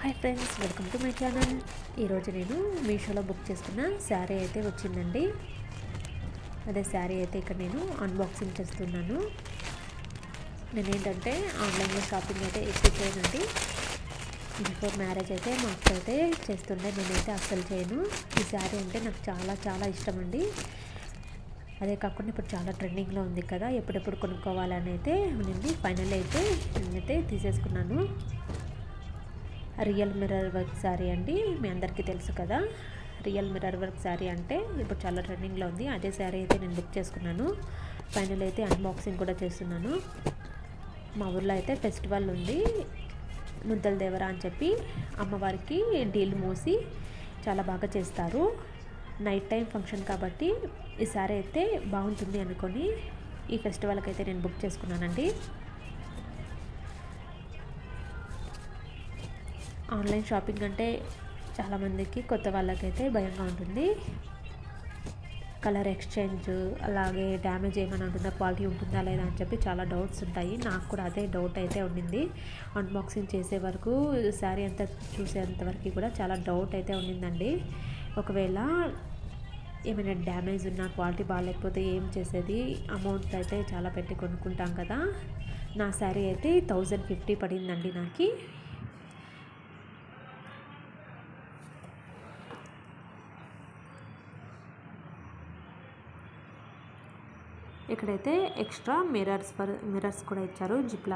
Hi friends welcome to my channel. ఈరోజు నేను మీషోలో బుక్ చేసుకున్న శారీ అయితే వచ్చిందండి. అదే శారీ అయితే ఇక్కడ నేను అన్బాక్సింగ్ చేస్తున్నాను. నేనేంటంటే ఆన్లైన్లో షాపింగ్ అయితే ఎక్కువ చేయనండి. బిఫోర్ మ్యారేజ్ అయితే మా అక్క అయితే చేస్తుండే నేనైతే అస్సలు చేయను. ఈ శారీ అంటే నాకు చాలా చాలా ఇష్టం అండి అదే కాకుండా ఇప్పుడు చాలా ట్రెండింగ్లో ఉంది కదా ఎప్పుడెప్పుడు కొనుక్కోవాలని అయితే నేను ఫైనల్ అయితే నేనైతే తీసేసుకున్నాను. రియల్ మిర్రర్ వర్క్ శారీ అండి మీ అందరికీ తెలుసు కదా. రియల్ మిర్రర్ వర్క్ శారీ అంటే ఇప్పుడు చాలా ట్రెండింగ్లో ఉంది. అదే శారీ అయితే నేను బుక్ చేసుకున్నాను. ఫైనల్ అయితే అన్బాక్సింగ్ కూడా చేస్తున్నాను. మా ఊర్లో అయితే ఫెస్టివల్ ఉంది. ముద్దల దేవర అని చెప్పి అమ్మవారికి డీల్ మూసి చాలా బాగా చేస్తారు. నైట్ టైం ఫంక్షన్ కాబట్టి ఈ శారీ అయితే బాగుంటుంది అనుకొని ఈ ఫెస్టివల్కి అయితే నేను బుక్ చేసుకున్నానండి. ఆన్లైన్ షాపింగ్ అంటే చాలామందికి కొత్త వాళ్ళకైతే భయంగా ఉంటుంది. కలర్ ఎక్స్చేంజ్ అలాగే డ్యామేజ్ ఏమైనా ఉంటుందా క్వాలిటీ ఉంటుందా లేదా అని చెప్పి చాలా డౌట్స్ ఉంటాయి. నాకు కూడా అదే డౌట్ అయితే ఉండింది. అన్బాక్సింగ్ చేసే వరకు శారీ అంతా చూసేంత వరకు కూడా చాలా డౌట్ అయితే ఉండిందండి. ఒకవేళ ఏమైనా డ్యామేజ్ ఉన్నా క్వాలిటీ బాగాలేకపోతే ఏం చేసేది? అమౌంట్ అయితే చాలా పెట్టి కొనుక్కుంటాం కదా. నా శారీ అయితే థౌజండ్ ఫిఫ్టీ పడిందండి నాకు. ఇక్కడైతే ఎక్స్ట్రా మిర్రర్స్ ఫర్ మిర్రర్స్ కూడా ఇచ్చారు జిప్లా